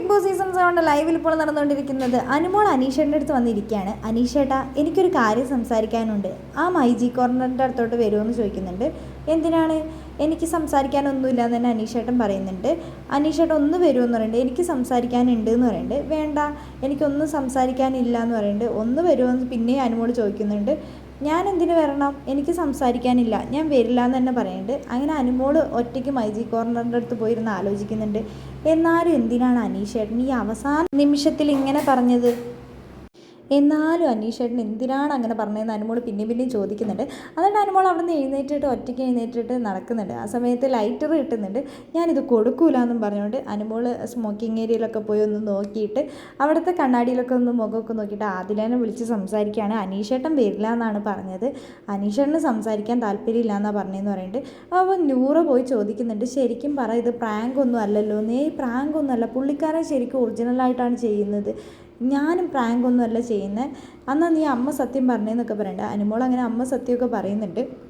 Big boss season സെവന്റെ ലൈവിൽ ഇപ്പോൾ നടന്നുകൊണ്ടിരിക്കുന്നത് അനുമോൾ അനീഷേട്ടന്റെ അടുത്ത് വന്നിരിക്കുകയാണ്. അനീഷേട്ടാ എനിക്കൊരു കാര്യം സംസാരിക്കാനുണ്ട്. ആ മൈജി കോർണറിന്റെ അടുത്തോട്ട് വരുമെന്ന് ചോദിക്കുന്നുണ്ട്. എന്തിനാണ്? എനിക്ക് സംസാരിക്കാനൊന്നുമില്ല എന്ന് തന്നെ അനീഷേട്ടൻ പറയുന്നുണ്ട്. അനീഷേട്ടൻ ഒന്ന് വരുമെന്ന് പറയുന്നുണ്ട്. എനിക്ക് സംസാരിക്കാനുണ്ട് എന്ന് പറയുന്നുണ്ട്. വേണ്ട എനിക്കൊന്നും സംസാരിക്കാനില്ല എന്ന് പറയുന്നുണ്ട്. ഒന്ന് വരുമെന്ന് പിന്നെയും അനുമോൾ ചോദിക്കുന്നുണ്ട്. ഞാൻ എന്തിനു വരണം? എനിക്ക് സംസാരിക്കാനില്ല. ഞാൻ വരില്ല എന്ന് തന്നെ പറയുന്നുണ്ട് അങ്ങനെ അനുമോൾ ഒറ്റയ്ക്ക് മൈജി കോർണറിന്റെ അടുത്ത് പോയിരുന്ന് ആലോചിക്കുന്നുണ്ട്. എന്നാലും എന്തിനാണ് അനീഷേട്ടൻ ഈ അവസാന നിമിഷത്തിൽ ഇങ്ങനെ പറഞ്ഞത്? എന്നാലും അനീഷേട്ടൻ എന്തിനാണ് അങ്ങനെ പറഞ്ഞതെന്ന് അനുമോൾ പിന്നെയും പിന്നെയും ചോദിക്കുന്നുണ്ട്. അതുകൊണ്ട് അനുമോൾ അവിടെ നിന്ന് എഴുന്നേറ്റിട്ട് ഒറ്റയ്ക്ക് എഴുന്നേറ്റിട്ട് നടക്കുന്നുണ്ട്. ആ സമയത്ത് ലൈറ്റർ കിട്ടുന്നുണ്ട്. ഞാനിത് കൊടുക്കൂല എന്നും പറഞ്ഞുകൊണ്ട് അനുമോൾ സ്മോക്കിംഗ് ഏരിയയിലൊക്കെ പോയി ഒന്ന് നോക്കിയിട്ട് അവിടുത്തെ കണ്ണാടിയിലൊക്കെ ഒന്ന് മുഖമൊക്കെ നോക്കിയിട്ട് ആദിലേനെ വിളിച്ച് സംസാരിക്കുകയാണ്. അനീഷേട്ടൻ വരില്ല എന്നാണ് പറഞ്ഞത്. അനീഷേട്ടന് സംസാരിക്കാൻ താല്പര്യമില്ല എന്നാണ് പറഞ്ഞതെന്ന് പറയുന്നുണ്ട്. അപ്പോൾ നൂറ് പോയി ചോദിക്കുന്നുണ്ട്. ശരിക്കും പറ ഇത് പ്രാങ്ക് ഒന്നും അല്ലല്ലോ. നീ പ്രാങ്ക് ഒന്നുമല്ല പുള്ളിക്കാരൻ ശരിക്കും ഒറിജിനലായിട്ടാണ് ചെയ്യുന്നത്. ഞാനും പ്രാങ്കൊന്നുമല്ല ചെയ്യുന്നത്. അന്നാ നീ അമ്മ സത്യം പറഞ്ഞേന്നൊക്കെ പറയണ്ട. അനുമോൾ അങ്ങനെ അമ്മ സത്യമൊക്കെ പറയുന്നുണ്ട്.